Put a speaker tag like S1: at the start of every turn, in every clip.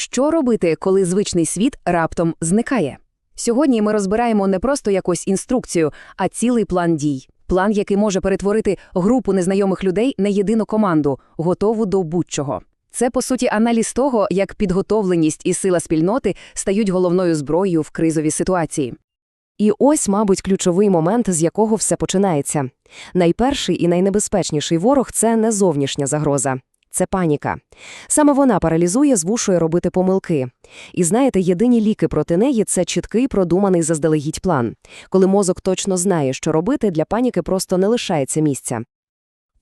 S1: Що робити, коли звичний світ раптом зникає? Сьогодні ми розбираємо не просто якусь інструкцію, а цілий план дій. План, який може перетворити групу незнайомих людей на єдину команду, готову до будь-чого. Це, по суті, аналіз того, як підготовленість і сила спільноти стають головною зброєю в кризовій ситуації.
S2: І ось, мабуть, ключовий момент, з якого все починається. Найперший і найнебезпечніший ворог це не зовнішня загроза. Це паніка. Саме вона паралізує, звушує робити помилки. І знаєте, єдині ліки проти неї це чіткий, продуманий заздалегідь план. Коли мозок точно знає, що робити, для паніки просто не лишається місця.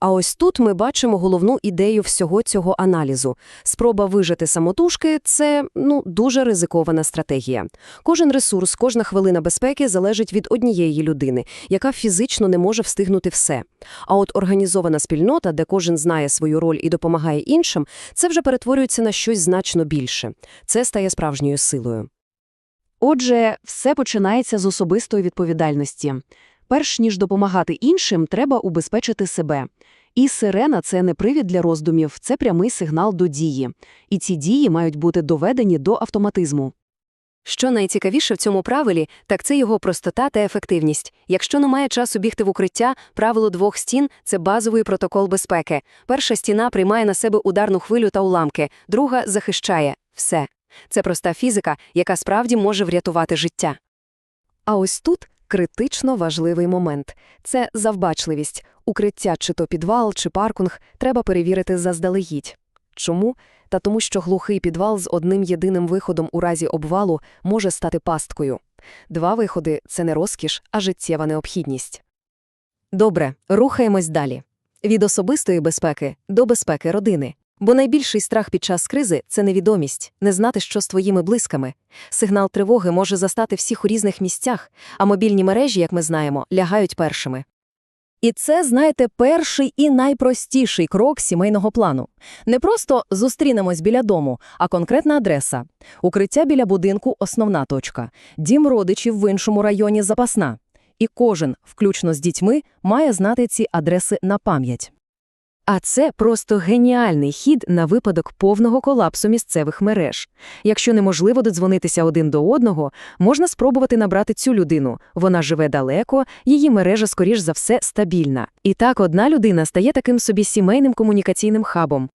S2: А ось тут ми бачимо головну ідею всього цього аналізу. Спроба вижити самотужки – це, ну, дуже ризикована стратегія. Кожен ресурс, кожна хвилина безпеки залежить від однієї людини, яка фізично не може встигнути все. А от організована спільнота, де кожен знає свою роль і допомагає іншим, це вже перетворюється на щось значно більше. Це стає справжньою силою.
S3: Отже, все починається з особистої відповідальності. Перш ніж допомагати іншим, треба убезпечити себе. І сирена – це не привід для роздумів, це прямий сигнал до дії. І ці дії мають бути доведені до автоматизму.
S2: Що найцікавіше в цьому правилі, так це його простота та ефективність. Якщо немає часу бігти в укриття, правило двох стін – це базовий протокол безпеки. Перша стіна приймає на себе ударну хвилю та уламки, друга – захищає. Все. Це проста фізика, яка справді може врятувати життя. А ось тут критично важливий момент – це завбачливість. Укриття чи то підвал, чи паркунг треба перевірити заздалегідь. Чому? Та тому, що глухий підвал з одним єдиним виходом у разі обвалу може стати пасткою. Два виходи – це не розкіш, а життєва необхідність. Добре, рухаємось далі. Від особистої безпеки до безпеки родини. Бо найбільший страх під час кризи – це невідомість, не знати, що з твоїми близькими. Сигнал тривоги може застати всіх у різних місцях, а мобільні мережі, як ми знаємо, лягають першими.
S4: І це, знаєте, перший і найпростіший крок сімейного плану. Не просто зустрінемось біля дому, а конкретна адреса. Укриття біля будинку – основна точка. Дім родичів в іншому районі – запасна. І кожен, включно з дітьми, має знати ці адреси на пам'ять.
S2: А це просто геніальний хід на випадок повного колапсу місцевих мереж. Якщо неможливо додзвонитися один до одного, можна спробувати набрати цю людину. Вона живе далеко, її мережа, скоріш за все, стабільна. І так одна людина стає таким собі сімейним комунікаційним хабом.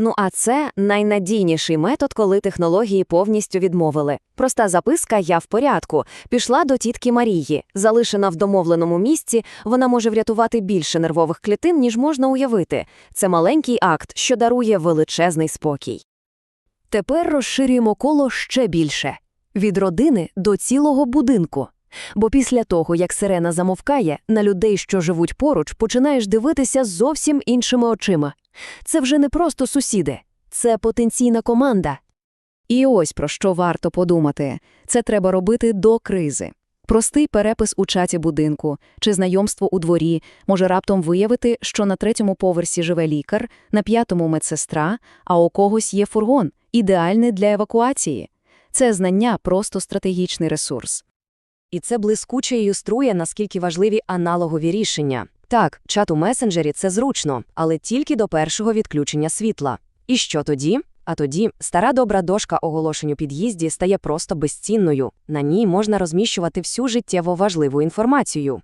S5: Ну а це найнадійніший метод, коли технології повністю відмовили. Проста записка Я в порядку пішла до тітки Марії. Залишена в домовленому місці, вона може врятувати більше нервових клітин, ніж можна уявити. Це маленький акт, що дарує величезний спокій.
S2: Тепер розширюємо коло ще більше від родини до цілого будинку. Бо після того, як сирена замовкає, на людей, що живуть поруч, починаєш дивитися зовсім іншими очима. Це вже не просто сусіди, це потенційна команда.
S1: І ось про що варто подумати. Це треба робити до кризи. Простий перепис у чаті будинку чи знайомство у дворі може раптом виявити, що на третьому поверсі живе лікар, на п'ятому медсестра, а у когось є фургон, ідеальний для евакуації. Це знання просто стратегічний ресурс.
S2: І це блискуче ілюструє, наскільки важливі аналогові рішення. Так, чат у месенджері це зручно, але тільки до першого відключення світла. І що тоді? А тоді стара добра дошка оголошень у під'їзді стає просто безцінною. На ній можна розміщувати всю життєво важливу інформацію.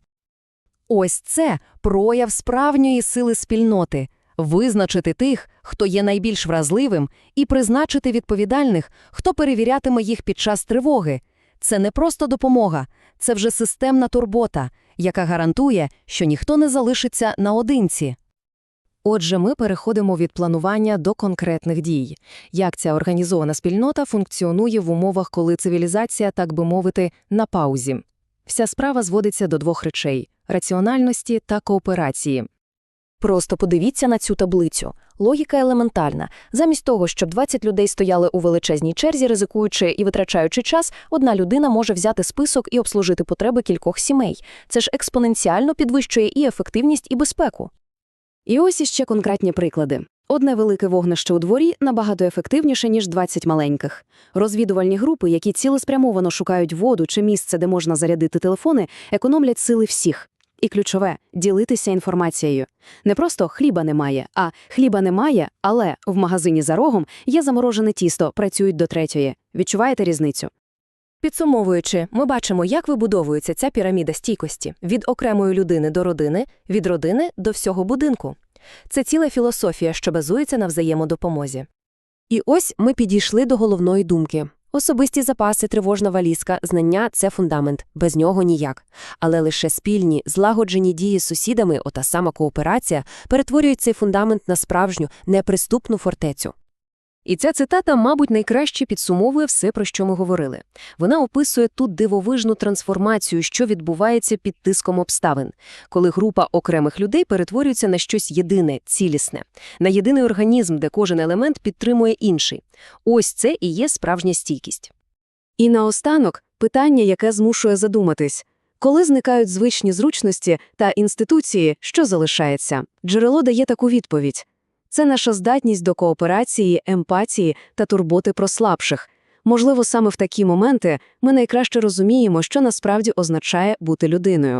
S4: Ось це прояв справжньої сили спільноти – визначити тих, хто є найбільш вразливим, і призначити відповідальних, хто перевірятиме їх під час тривоги. Це не просто допомога, це вже системна турбота, яка гарантує, що ніхто не залишиться наодинці.
S2: Отже, ми переходимо від планування до конкретних дій. Як ця організована спільнота функціонує в умовах, коли цивілізація, так би мовити, на паузі. Вся справа зводиться до двох речей раціональності та кооперації.
S5: Просто подивіться на цю таблицю. Логіка елементальна. Замість того, щоб 20 людей стояли у величезній черзі, ризикуючи і витрачаючи час, одна людина може взяти список і обслужити потреби кількох сімей. Це ж експоненціально підвищує і ефективність, і безпеку.
S3: І ось іще конкретні приклади. Одне велике вогнище у дворі набагато ефективніше, ніж 20 маленьких. Розвідувальні групи, які цілеспрямовано шукають воду чи місце, де можна зарядити телефони, економлять сили всіх.
S2: І ключове ділитися інформацією. Не просто хліба немає, а хліба немає, але в магазині за рогом є заморожене тісто, працюють до третьої. Відчуваєте різницю?
S4: Підсумовуючи, ми бачимо, як вибудовується ця піраміда стійкості від окремої людини до родини, від родини до всього будинку. Це ціла філософія, що базується на взаємодопомозі. І ось ми підійшли до головної думки. Особисті запаси, тривожна валізка, знання – це фундамент, без нього ніяк. Але лише спільні, злагоджені дії з сусідами, ота сама кооперація, перетворюють цей фундамент на справжню, неприступну фортецю. І ця цитата, мабуть, найкраще підсумовує все, про що ми говорили. Вона описує тут дивовижну трансформацію, що відбувається під тиском обставин, коли група окремих людей перетворюється на щось єдине, цілісне, на єдиний організм, де кожен елемент підтримує інший. Ось це і є справжня стійкість.
S2: І наостанок питання, яке змушує задуматись. Коли зникають звичні зручності та інституції, що залишається? Джерело дає таку відповідь. Це наша здатність до кооперації, емпатії та турботи про слабших. Можливо, саме в такі моменти ми найкраще розуміємо, що насправді означає бути людиною.